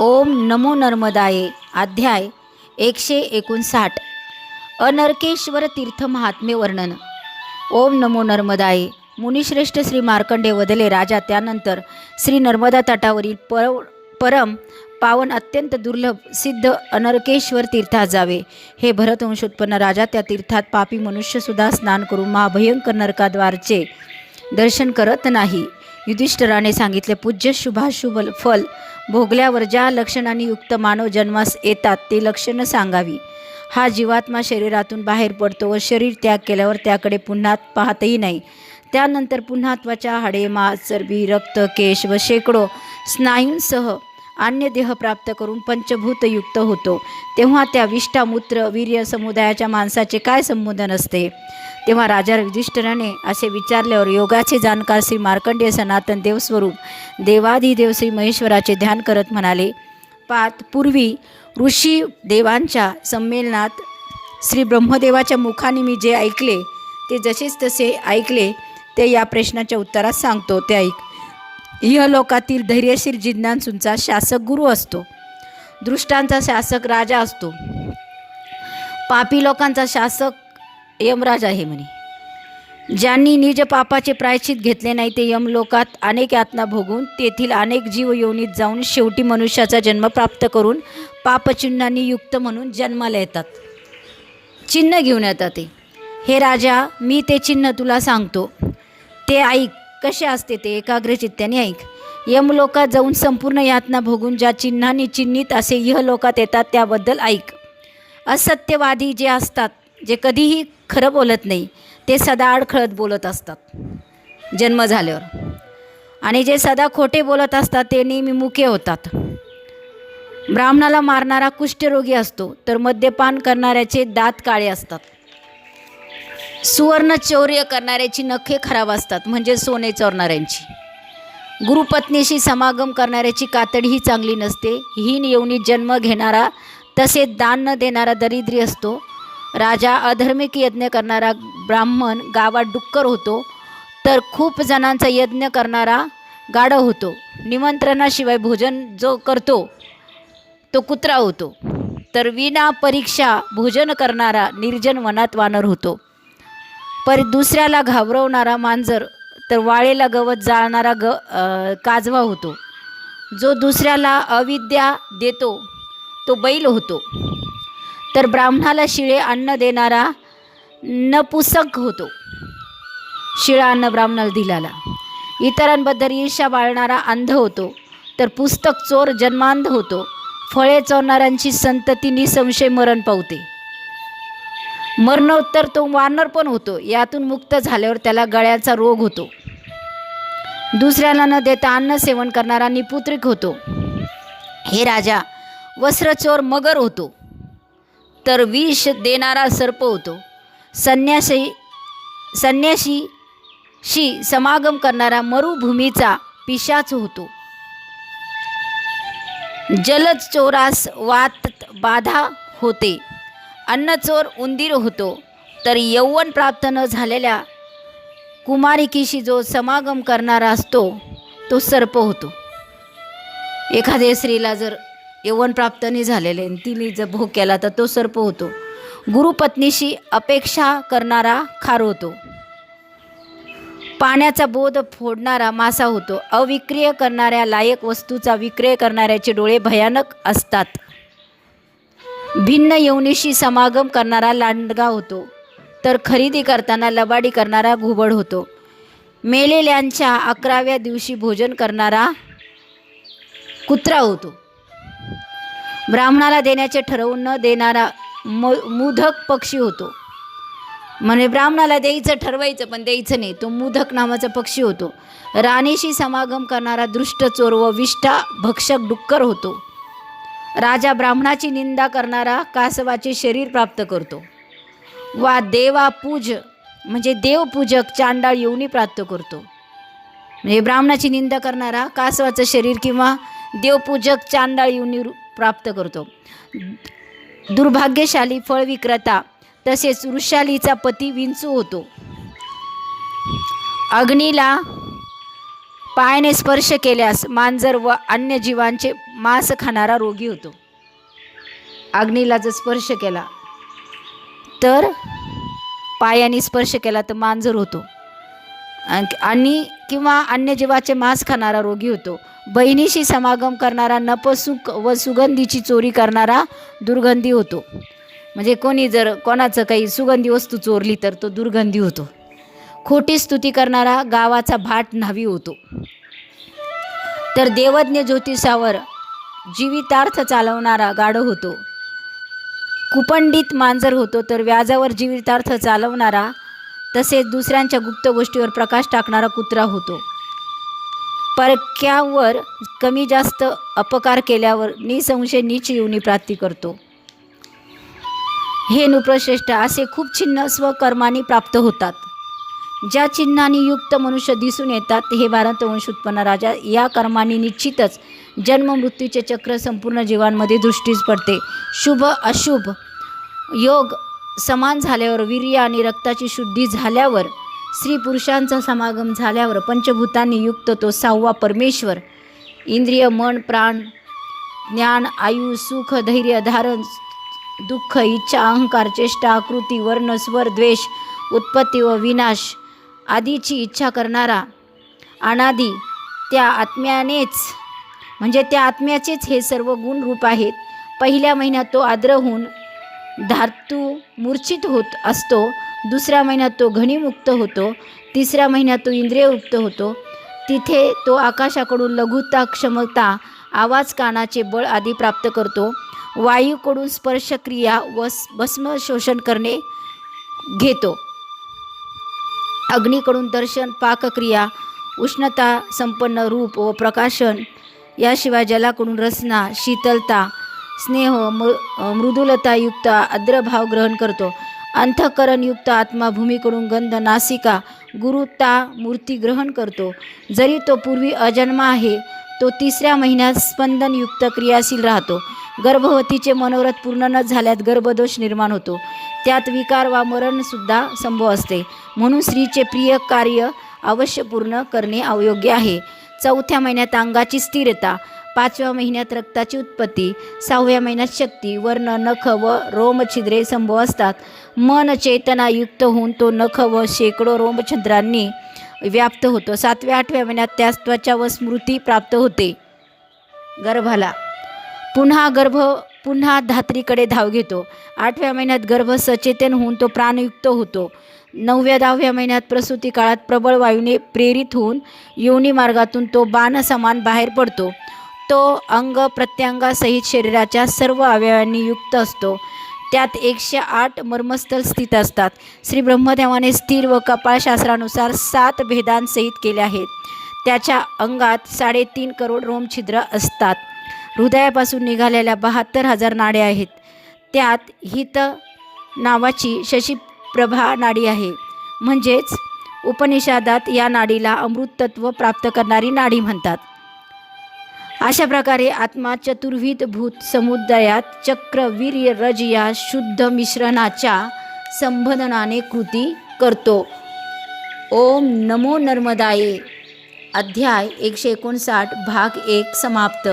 ओम नमो नर्मदाये. अध्याय एकशे एकोणसाठ. अनर्केश्वर तीर्थ महात्म्य वर्णन. ओम नमो नर्मदाये. मुनिश्रेष्ठ श्री मार्कंडे वदले राजा त्यानंतर श्री नर्मदा तटावरील पर परम पावन अत्यंत दुर्लभ सिद्ध अनर्केश्वर तीर्थात जावे. हे भरतवंशोत्पन्न राजा त्या तीर्थात पापी मनुष्यसुद्धा स्नान करून महाभयंकर नरकाद्वारचे दर्शन करत नाही. युधिष्ठराने सांगितले पूज्य शुभाशुभ फल भोगल्यावर ज्या लक्षणांनी युक्त मानव जन्मास येतात ते लक्षणं सांगावी. हा जीवात्मा शरीरातून बाहेर पडतो व शरीर त्याग केल्यावर त्याकडे पुन्हा पाहतही नाही. त्यानंतर पुन्हा त्वचा हाडे मांस चरबी रक्त केश व शेकडो स्नायूंसह अन्य देह प्राप्त करून पंचभूतयुक्त होतो. तेव्हा त्या विष्ठामूत्र वीर्य समुदायाच्या माणसाचे काय संबोधन असते? तेव्हा राजा युधिष्ठराने असे विचारल्यावर योगाचे जाणकार श्री मार्कंडेय सनातन देवस्वरूप देवाधिदेव श्री महेश्वराचे ध्यान करत म्हणाले पात पूर्वी ऋषी देवांच्या संमेलनात श्री ब्रह्मदेवाच्या मुखाने मी जे ऐकले ते जसेच तसे ऐकले ते या प्रश्नाच्या उत्तरात सांगतो ते ऐक. इहलोकातील धैर्यशील जिज्ञासूंचा शासक गुरु असतो. दृष्टांचा शासक राजा असतो. पापी लोकांचा शासक यमराज आहे म्हणे. ज्यांनी निज पापाचे प्रायश्चित घेतले नाही ते यमलोकात अनेक यातना भोगून तेथील अनेक जीव योनीत जाऊन शेवटी मनुष्याचा जन्म प्राप्त करून पापचिन्हांनी युक्त म्हणून जन्माला येतात. चिन्ह घेऊन येतात ते. हे राजा मी ते चिन्ह तुला सांगतो. ते ऐक. कसे असते ते एकाग्रचित्त्याने ऐक. यमलोकात जाऊन संपूर्ण यातना भोगून ज्या चिन्हांनी चिन्हित असे इहलोकात येतात त्याबद्दल ऐक. असत्यवादी जे असतात जे कधीही खरं बोलत नाही ते सदा अडखळत बोलत असतात. जन्म झाल्यावर. आणि जे सदा खोटे बोलत असतात ते नेहमी मुके होतात. ब्राह्मणाला मारणारा कुष्ठरोगी असतो तर मद्यपान करणाऱ्याचे दात काळे असतात. सुवर्ण चौर्य करणाऱ्याची नखे खराब असतात म्हणजे सोने चोरणाऱ्यांची. गुरुपत्नीशी समागम करणाऱ्याची कातडीही चांगली नसते हीन येऊनी जन्म घेणारा तसेच दान न देणारा दरिद्री असतो. राजा अधर्मिक यज्ञ करणारा ब्राह्मण गावात डुक्कर होतो तर खूप जणांचा यज्ञ करणारा गाढव होतो. निमंत्रणाशिवाय भोजन जो करतो तो कुत्रा होतो. तर विना परीक्षा भोजन करणारा निर्जन वनात वानर होतो. पर दुसऱ्याला घाबरवणारा मांजर तर वाळेला गवत जाळणारा ग काजवा होतो. जो दुसऱ्याला अविद्या देतो तो बैल होतो. तर ब्राह्मणाला शिळे अन्न देणारा नपुसक होतो. शिळा अन्न ब्राह्मणाला दिलाला. इतरांबद्दल ईर्षा बाळणारा अंध होतो. तर पुस्तक चोर जन्मांध होतो. फळे चोरणाऱ्यांची संतती निसंशय मरण पावते. मरणोत्तर तो वानर पण होतो. यातून मुक्त झाल्यावर त्याला गळ्याचा रोग होतो. दुसऱ्याला न देता अन्न सेवन करणारा निपुत्रिक होतो. हे राजा वस्त्रचोर मगर होतो. तर विष देणारा सर्प होतो. संन्यासी संन्याशी शी समागम करणारा मरुभूमीचा पिशाच होतो. जलद चोरास वात बाधा होते. अन्नचोर उंदीर होतो तर यौवन प्राप्त न झालेल्या कुमारिकीशी जो समागम करणारा असतो तो सर्प होतो. एखाद्या स्त्रीला जर यौवन प्राप्त नाही झालेले तिने जर भोग केला तर तो सर्प होतो. गुरुपत्नीशी अपेक्षा करणारा खार होतो. पाण्याचा बोध फोडणारा मासा होतो. अविक्रिय करणाऱ्या लायक वस्तूचा विक्रय करणाऱ्याचे डोळे भयानक असतात. भिन्न यवनीशी समागम करणारा लांडगा होतो. तर खरेदी करताना लबाडी करणारा घुबड होतो. मेलेल्यांच्या अकराव्या दिवशी भोजन करणारा कुत्रा होतो. ब्राह्मणाला देण्याचे ठरवून न देणारा म मुधक पक्षी होतो. म्हणजे ब्राह्मणाला द्यायचं ठरवायचं पण द्यायचं नाही. तो मुधक नावाचा पक्षी होतो. राणीशी समागम करणारा दृष्ट चोर व विष्ठा भक्षक डुक्कर होतो. राजा ब्राह्मणाची निंदा करणारा कासवाचे शरीर प्राप्त करतो. वा देवा पूज म्हणजे देवपूजक चांडाळ येऊनी प्राप्त करतो. म्हणजे ब्राह्मणाची निंदा करणारा कासवाचं शरीर किंवा देवपूजक चांडाळ येऊनी प्राप्त करतो. दुर्भाग्यशाली फळ विक्रेता तसेच वृषालीचा पती विंचू होतो. अग्नीला पायाने स्पर्श केल्यास मांजर व अन्य जीवांचे मांस खाणारा रोगी होतो. अग्नीला जर स्पर्श केला तर पायाने स्पर्श केला तर मांजर होतो. आणि किंवा अन्य जीवाचे मांस खाणारा रोगी होतो. बहिणीशी समागम करणारा नपसुक व सुगंधीची चोरी करणारा दुर्गंधी होतो. म्हणजे कोणी जर कोणाचं काही सुगंधी वस्तू चोरली तर तो दुर्गंधी होतो. खोटी स्तुती करणारा गावाचा भाट न्हावी होतो. तर देवज्ञ ज्योतिषावर जीवितार्थ चालवणारा गाढ होतो. कुपंडित मांजर होतो तर व्याजावर जीवितार्थ चालवणारा तसेच दुसऱ्यांच्या गुप्त गोष्टीवर प्रकाश टाकणारा कुत्रा होतो. परक्यावर कमी जास्त अपकार केल्यावर निसंशय नीच येऊनी प्राप्ती करतो. हे नृप्रश्रेष्ठ असे खूप चिन्ह स्वकर्माने प्राप्त होतात. ज्या चिन्हांनी युक्त मनुष्य दिसून येतात हे भारतवंश उत्पन्न राजा. या कर्मांनी निश्चितच जन्म मृत्यूचे चक्र संपूर्ण जीवांमध्ये दृष्टीस पडते. शुभ अशुभ योग समान झाल्यावर वीर्य आणि रक्ताची शुद्धी झाल्यावर स्त्री पुरुषांचा समागम झाल्यावर पंचभूतांनी युक्त तो सहावा परमेश्वर. इंद्रिय मन प्राण ज्ञान आयु सुख धैर्य धारण दुःख इच्छा अहंकार चेष्टा आकृती वर्ण स्वर द्वेष उत्पत्ती व विनाश आदीची इच्छा करणारा अनादी त्या आत्म्यानेच म्हणजे त्या आत्म्याचेच हे सर्व गुण रूप आहेत. पहिल्या महिन्यात तो आद्र होऊन धातू मूर्छित होत असतो. दुसऱ्या महिन्यात तो घनीमुक्त होतो. तिसऱ्या महिन्यात तो इंद्रिययुक्त होतो. तिथे तो आकाशाकडून लघुता क्षमता आवाज कानाचे बळ आदी प्राप्त करतो. वायूकडून स्पर्शक्रिया व स- भस्म शोषण करणे घेतो. अग्नीकडून दर्शन पाकक्रिया उष्णता संपन्न रूप व प्रकाशन याशिवाय जलाकडून रसना शीतलता स्नेह मृ मृदुलतायुक्त आद्रभाव ग्रहण करतो. अंतःकरणयुक्त आत्मा भूमीकडून गंध नासिका गुरुता मूर्ती ग्रहण करतो. जरी तो पूर्वी अजन्मा आहे तो तिसऱ्या महिन्यात स्पंदनयुक्त क्रियाशील राहतो. गर्भवतीचे मनोरथ पूर्ण न झाल्यात गर्भदोष निर्माण होतो. त्यात विकार वा मरणसुद्धा संभव असते. म्हणून स्त्रीचे प्रिय कार्य अवश्य पूर्ण करणे अयोग्य आहे. चौथ्या महिन्यात अंगाची स्थिरता पाचव्या महिन्यात रक्ताची उत्पत्ती सहाव्या महिन्यात शक्ती वर्ण नख व रोमछिद्रे संभव असतात. मन चेतनायुक्त होऊन तो नख व शेकडो रोमछिद्रांनी व्याप्त होतो. सातव्या आठव्या महिन्यात त्यास त्वचा व स्मृती प्राप्त होते. गर्भाला. पुन्हा गर्भ पुन्हा धात्रीकडे धाव घेतो. आठव्या महिन्यात गर्भ सचेतन होऊन तो प्राणयुक्त होतो. नवव्या दहाव्या महिन्यात प्रसूती काळात प्रबळ वायूने प्रेरित होऊन योनी मार्गातून तो बाणसमान बाहेर पडतो. तो अंग प्रत्यंगासहित शरीराच्या सर्व अवयवांनी युक्त असतो. त्यात एकशे आठ मर्मस्थल स्थित असतात. श्री ब्रह्मदेवाने स्थिर व कपाळशास्त्रानुसार सात भेदांसहित केले आहेत. त्याच्या अंगात साडेतीन करोड रोमछिद्र असतात. हृदयापासून निघालेल्या बहात्तर हजार नाड्या आहेत. त्यात हित नावाची शशीप्रभा नाडी आहे. म्हणजेच उपनिषादात या नाडीला अमृतत्व प्राप्त करणारी नाडी म्हणतात. अशा प्रकारे आत्मा चतुर्विध भूत समुदायात चक्र वीर्य रज या शुद्ध मिश्रणाच्या संबंधनाने कृती करतो. ओम नमो नर्मदाये. अध्याय एकशे एकोणसाठ भाग एक समाप्त.